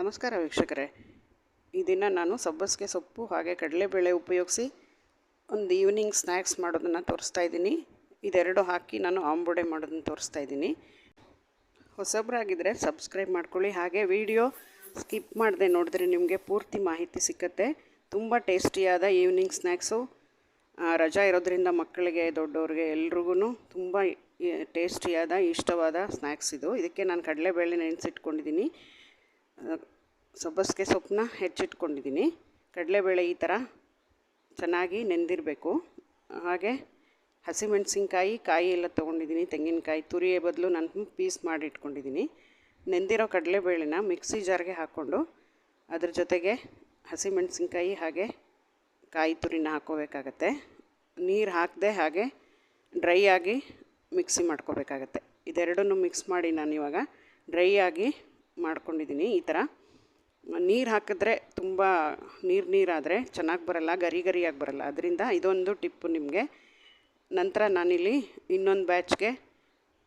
ನಮಸ್ಕಾರ ವೀಕ್ಷಕರೇ. ಈ ದಿನ ನಾನು ಸಬ್ಬಸಿಗೆ ಸೊಪ್ಪು ಹಾಗೆ ಕಡಲೆಬೇಳೆ ಉಪಯೋಗಿಸಿ ಒಂದು ಈವ್ನಿಂಗ್ ಸ್ನ್ಯಾಕ್ಸ್ ಮಾಡೋದನ್ನು ತೋರಿಸ್ತಾ ಇದ್ದೀನಿ. ಇದೆರಡು ಹಾಕಿ ನಾನು ಆಂಬುಡೆ ಮಾಡೋದನ್ನು ತೋರಿಸ್ತಾ ಇದ್ದೀನಿ. ಹೊಸಬ್ರಾಗಿದ್ದರೆ ಸಬ್ಸ್ಕ್ರೈಬ್ ಮಾಡ್ಕೊಳ್ಳಿ. ಹಾಗೆ ವಿಡಿಯೋ ಸ್ಕಿಪ್ ಮಾಡದೆ ನೋಡಿದ್ರೆ ನಿಮಗೆ ಪೂರ್ತಿ ಮಾಹಿತಿ ಸಿಕ್ಕತ್ತೆ. ತುಂಬ ಟೇಸ್ಟಿಯಾದ ಈವ್ನಿಂಗ್ ಸ್ನ್ಯಾಕ್ಸು ರಜಾ ಇರೋದ್ರಿಂದ ಮಕ್ಕಳಿಗೆ, ದೊಡ್ಡವ್ರಿಗೆ ಎಲ್ರಿಗೂ ತುಂಬ ಟೇಸ್ಟಿಯಾದ, ಇಷ್ಟವಾದ ಸ್ನ್ಯಾಕ್ಸ್ ಇದು. ಇದಕ್ಕೆ ನಾನು ಕಡಲೆಬೇಳೆ ನೆನೆಸಿಟ್ಕೊಂಡಿದ್ದೀನಿ. ಸಬ್ಬಸಿಗೆ ಸೊಪ್ಪನ್ನ ಹೆಚ್ಚಿಟ್ಕೊಂಡಿದ್ದೀನಿ. ಕಡಲೆಬೇಳೆ ಈ ಥರ ಚೆನ್ನಾಗಿ ನೆಂದಿರಬೇಕು. ಹಾಗೆ ಹಸಿಮೆಣಸಿನ್ಕಾಯಿ, ಕಾಯಿ ಎಲ್ಲ ತೊಗೊಂಡಿದ್ದೀನಿ. ತೆಂಗಿನಕಾಯಿ, ತುರಿಯ ಬದಲು ನಾನು ಪೀಸ್ ಮಾಡಿ ಇಟ್ಕೊಂಡಿದ್ದೀನಿ ನೆಂದಿರೋ ಕಡಲೆಬೇಳೆನ ಮಿಕ್ಸಿ ಜಾರ್ಗೆ ಹಾಕ್ಕೊಂಡು ಅದ್ರ ಜೊತೆಗೆ ಹಸಿಮೆಣಸಿನ್ಕಾಯಿ ಹಾಗೆ ಕಾಯಿ ತುರಿನ ಹಾಕ್ಕೋಬೇಕಾಗತ್ತೆ. ನೀರು ಹಾಕದೆ ಹಾಗೆ ಡ್ರೈ ಆಗಿ ಮಿಕ್ಸಿ ಮಾಡ್ಕೋಬೇಕಾಗತ್ತೆ. ಇದೆರಡನ್ನೂ ಮಿಕ್ಸ್ ಮಾಡಿ ನಾನು ಇವಾಗ ಡ್ರೈ ಆಗಿ ಮಾಡ್ಕೊಂಡಿದ್ದೀನಿ ಈ ಥರ. ನೀರು ಹಾಕಿದ್ರೆ ತುಂಬ ನೀರು ನೀರಾದರೆ ಚೆನ್ನಾಗಿ ಬರಲ್ಲ, ಗರಿ ಗರಿಯಾಗಿ ಬರಲ್ಲ. ಅದರಿಂದ ಇದೊಂದು ಟಿಪ್ಪು ನಿಮಗೆ. ನಂತರ ನಾನಿಲ್ಲಿ ಇನ್ನೊಂದು ಬ್ಯಾಚ್ಗೆ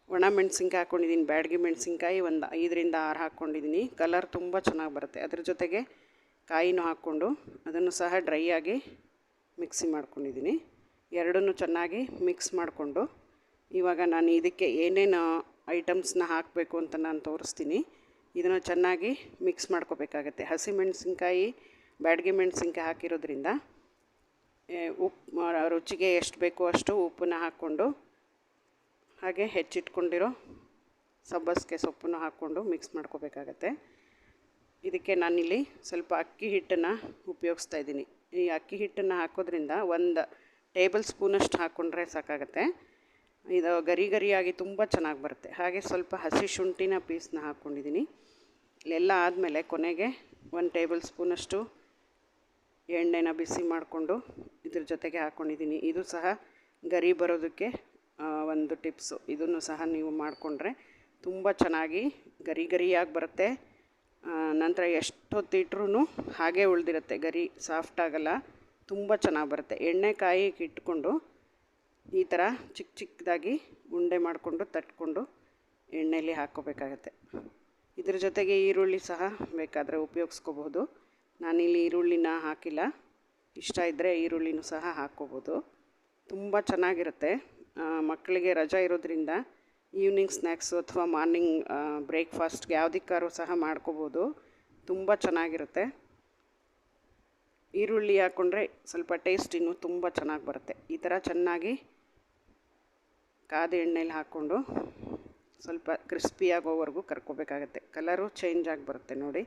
ಒಣ ಮೆಣಸಿನ್ಕಾಯಿ ಹಾಕ್ಕೊಂಡಿದ್ದೀನಿ ಬ್ಯಾಡಗಿ ಮೆಣಸಿನ್ಕಾಯಿ ಒಂದು ಐದರಿಂದ ಆರು ಹಾಕ್ಕೊಂಡಿದ್ದೀನಿ ಕಲರ್ ತುಂಬ ಚೆನ್ನಾಗಿ ಬರುತ್ತೆ. ಅದ್ರ ಜೊತೆಗೆ ಕಾಯಿನೂ ಹಾಕ್ಕೊಂಡು ಅದನ್ನು ಸಹ ಡ್ರೈ ಆಗಿ ಮಿಕ್ಸಿ ಮಾಡ್ಕೊಂಡಿದ್ದೀನಿ ಎರಡನ್ನೂ ಚೆನ್ನಾಗಿ ಮಿಕ್ಸ್ ಮಾಡಿಕೊಂಡು ಇವಾಗ ನಾನು ಇದಕ್ಕೆ ಏನೇನು ಐಟಮ್ಸ್ನ ಹಾಕಬೇಕು ಅಂತ ನಾನು ತೋರಿಸ್ತೀನಿ. ಇದನ್ನು ಚೆನ್ನಾಗಿ ಮಿಕ್ಸ್ ಮಾಡ್ಕೋಬೇಕಾಗತ್ತೆ. ಹಸಿಮೆಣಸಿನ್ಕಾಯಿ ಬ್ಯಾಡಗಿ ಮೆಣಸಿನ್ಕಾಯಿ ಹಾಕಿರೋದ್ರಿಂದ ಉಪ್ಪು ರುಚಿಗೆ ಎಷ್ಟು ಬೇಕೋ ಅಷ್ಟು ಉಪ್ಪನ್ನ ಹಾಕ್ಕೊಂಡು, ಹಾಗೆ ಹೆಚ್ಚಿಟ್ಕೊಂಡಿರೋ ಸಬ್ಬಸಿಗೆ ಸೊಪ್ಪನ್ನು ಹಾಕ್ಕೊಂಡು ಮಿಕ್ಸ್ ಮಾಡ್ಕೋಬೇಕಾಗತ್ತೆ. ಇದಕ್ಕೆ ನಾನಿಲ್ಲಿ ಸ್ವಲ್ಪ ಅಕ್ಕಿ ಹಿಟ್ಟನ್ನು ಉಪಯೋಗಿಸ್ತಾ ಇದ್ದೀನಿ. ಈ ಅಕ್ಕಿ ಹಿಟ್ಟನ್ನು ಹಾಕೋದ್ರಿಂದ ಒಂದು ಟೇಬಲ್ ಸ್ಪೂನಷ್ಟು ಹಾಕ್ಕೊಂಡ್ರೆ ಸಾಕಾಗತ್ತೆ. ಇದು ಗರಿ ಗರಿಯಾಗಿ ತುಂಬ ಚೆನ್ನಾಗಿ ಬರುತ್ತೆ. ಹಾಗೆ ಸ್ವಲ್ಪ ಹಸಿ ಶುಂಠಿನ ಪೀಸ್ನ ಹಾಕ್ಕೊಂಡಿದ್ದೀನಿ ಇಲ್ಲೆಲ್ಲ ಆದಮೇಲೆ ಕೊನೆಗೆ ಒಂದು ಟೇಬಲ್ ಸ್ಪೂನಷ್ಟು ಎಣ್ಣೆನ ಬಿಸಿ ಮಾಡಿಕೊಂಡು ಇದ್ರ ಜೊತೆಗೆ ಹಾಕ್ಕೊಂಡಿದ್ದೀನಿ ಇದು ಸಹ ಗರಿ ಬರೋದಕ್ಕೆ ಒಂದು ಟಿಪ್ಸು. ಇದನ್ನು ಸಹ ನೀವು ಮಾಡಿಕೊಂಡ್ರೆ ತುಂಬ ಚೆನ್ನಾಗಿ ಗರಿ ಗರಿಯಾಗಿ ಬರುತ್ತೆ. ನಂತರ ಎಷ್ಟೊತ್ತಿಟ್ರೂ ಹಾಗೆ ಉಳಿದಿರುತ್ತೆ. ಗರಿ ಸಾಫ್ಟ್ ಆಗಲ್ಲ, ತುಂಬ ಚೆನ್ನಾಗಿ ಬರುತ್ತೆ. ಎಣ್ಣೆ ಕಾಯಿಗೆ ಇಟ್ಕೊಂಡು ಈ ಥರ ಚಿಕ್ಕ ಚಿಕ್ಕದಾಗಿ ಉಂಡೆ ಮಾಡಿಕೊಂಡು ತಟ್ಕೊಂಡು ಎಣ್ಣೆಯಲ್ಲಿ ಹಾಕ್ಕೋಬೇಕಾಗತ್ತೆ. ಇದ್ರ ಜೊತೆಗೆ ಈರುಳ್ಳಿ ಸಹ ಬೇಕಾದರೆ ಉಪಯೋಗಿಸ್ಕೋಬೋದು. ನಾನಿಲ್ಲಿ ಈರುಳ್ಳಿನ ಹಾಕಿಲ್ಲ. ಇಷ್ಟ ಇದ್ದರೆ ಈರುಳ್ಳಿನೂ ಸಹ ಹಾಕ್ಕೋಬೋದು. ತುಂಬ ಚೆನ್ನಾಗಿರುತ್ತೆ. ಮಕ್ಕಳಿಗೆ ರಜಾ ಇರೋದ್ರಿಂದ ಈವ್ನಿಂಗ್ ಸ್ನ್ಯಾಕ್ಸು ಅಥವಾ ಮಾರ್ನಿಂಗ್ ಬ್ರೇಕ್ಫಾಸ್ಟ್ಗೆ ಯಾವುದಕ್ಕಾದ್ರೂ ಸಹ ಮಾಡ್ಕೋಬೋದು. ತುಂಬ ಚೆನ್ನಾಗಿರುತ್ತೆ. ಈರುಳ್ಳಿ ಹಾಕ್ಕೊಂಡ್ರೆ ಸ್ವಲ್ಪ ಟೇಸ್ಟ್ ಇನ್ನೂ ತುಂಬ ಚೆನ್ನಾಗಿ ಬರುತ್ತೆ. ಈ ಥರ ಚೆನ್ನಾಗಿ ಕಾದ ಎಣ್ಣೆಯಲ್ಲಿ ಹಾಕ್ಕೊಂಡು ಸ್ವಲ್ಪ ಕ್ರಿಸ್ಪಿಯಾಗೋವರೆಗೂ ಕರ್ಕೋಬೇಕಾಗತ್ತೆ. ಕಲರು ಚೇಂಜ್ ಆಗಿ ಬರುತ್ತೆ ನೋಡಿ.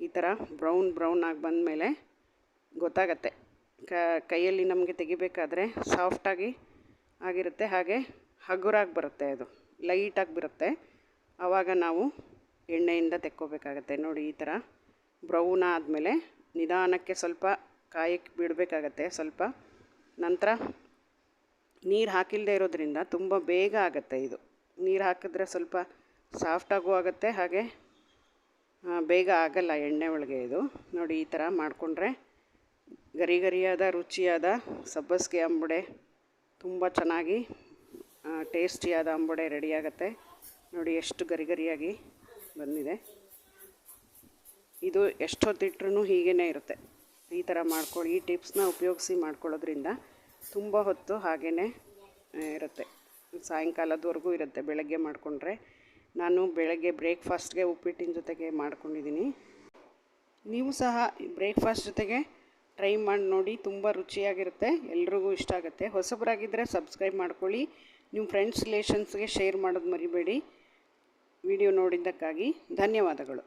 ಈ ಥರ ಬ್ರೌನ್ ಬ್ರೌನ್ ಆಗಿ ಬಂದಮೇಲೆ ಗೊತ್ತಾಗತ್ತೆ. ಕೈಯಲ್ಲಿ ನಮಗೆ ತೆಗಿಬೇಕಾದ್ರೆ ಸಾಫ್ಟಾಗಿ ಆಗಿರುತ್ತೆ, ಹಾಗೆ ಹಗುರಾಗಿ ಬರುತ್ತೆ ಅದು. ಲೈಟಾಗಿ ಬರುತ್ತೆ. ಆವಾಗ ನಾವು ಎಣ್ಣೆಯಿಂದ ತೆಕ್ಕೋಬೇಕಾಗತ್ತೆ ನೋಡಿ ಈ ಥರ ಬ್ರೌನ್ ಆದಮೇಲೆ ನಿಧಾನಕ್ಕೆ ಸ್ವಲ್ಪ ಕಾಯಕ್ಕೆ ಬಿಡಬೇಕಾಗತ್ತೆ ಸ್ವಲ್ಪ. ನಂತರ ನೀರು ಹಾಕಿಲ್ಲದೆ ಇರೋದ್ರಿಂದ ತುಂಬ ಬೇಗ ಆಗುತ್ತೆ ಇದು. ನೀರು ಹಾಕಿದ್ರೆ ಸ್ವಲ್ಪ ಸಾಫ್ಟಾಗೂ ಆಗುತ್ತೆ, ಹಾಗೆ ಬೇಗ ಆಗಲ್ಲ ಎಣ್ಣೆ ಒಳಗೆ ಇದು. ನೋಡಿ ಈ ಥರ ಮಾಡಿಕೊಂಡ್ರೆ ಗರಿ ಗರಿಯಾದ ರುಚಿಯಾದ ಸಬ್ಬಸಿಗೆ ಅಂಬುಡೆ ತುಂಬ ಚೆನ್ನಾಗಿ ಟೇಸ್ಟಿಯಾದ ಅಂಬುಡೆ ರೆಡಿಯಾಗತ್ತೆ ನೋಡಿ ಎಷ್ಟು ಗರಿ ಗರಿಯಾಗಿ ಬಂದಿದೆ. ಇದು ಎಷ್ಟೊತ್ತಿಟ್ರೂ ಹೀಗೇ ಇರುತ್ತೆ. ಈ ಥರ ಮಾಡ್ಕೊಳ್ಳಿ ಈ ಟಿಪ್ಸ್ನ ಉಪಯೋಗಿಸಿ ಮಾಡ್ಕೊಳ್ಳೋದ್ರಿಂದ ತುಂಬ ಹೊತ್ತು ಹಾಗೇ ಇರುತ್ತೆ. ಸಾಯಂಕಾಲದವರೆಗೂ ಇರುತ್ತೆ ಬೆಳಗ್ಗೆ ಮಾಡಿಕೊಂಡ್ರೆ. ನಾನು ಬೆಳಗ್ಗೆ ಬ್ರೇಕ್ಫಾಸ್ಟ್ಗೆ ಉಪ್ಪಿಟ್ಟಿನ ಜೊತೆಗೆ ಮಾಡ್ಕೊಂಡಿದ್ದೀನಿ. ನೀವು ಸಹ ಬ್ರೇಕ್ಫಾಸ್ಟ್ ಜೊತೆಗೆ ಟ್ರೈ ಮಾಡಿ ನೋಡಿ, ತುಂಬ ರುಚಿಯಾಗಿರುತ್ತೆ, ಎಲ್ರಿಗೂ ಇಷ್ಟ ಆಗುತ್ತೆ. ಹೊಸಬರಾಗಿದ್ದರೆ ಸಬ್ಸ್ಕ್ರೈಬ್ ಮಾಡ್ಕೊಳ್ಳಿ. ನಿಮ್ಮ ಫ್ರೆಂಡ್ಸ್, ರಿಲೇಷನ್ಸ್ಗೆ ಶೇರ್ ಮಾಡೋದು ಮರಿಬೇಡಿ. ವಿಡಿಯೋ ನೋಡಿದ್ದಕ್ಕಾಗಿ ಧನ್ಯವಾದಗಳು.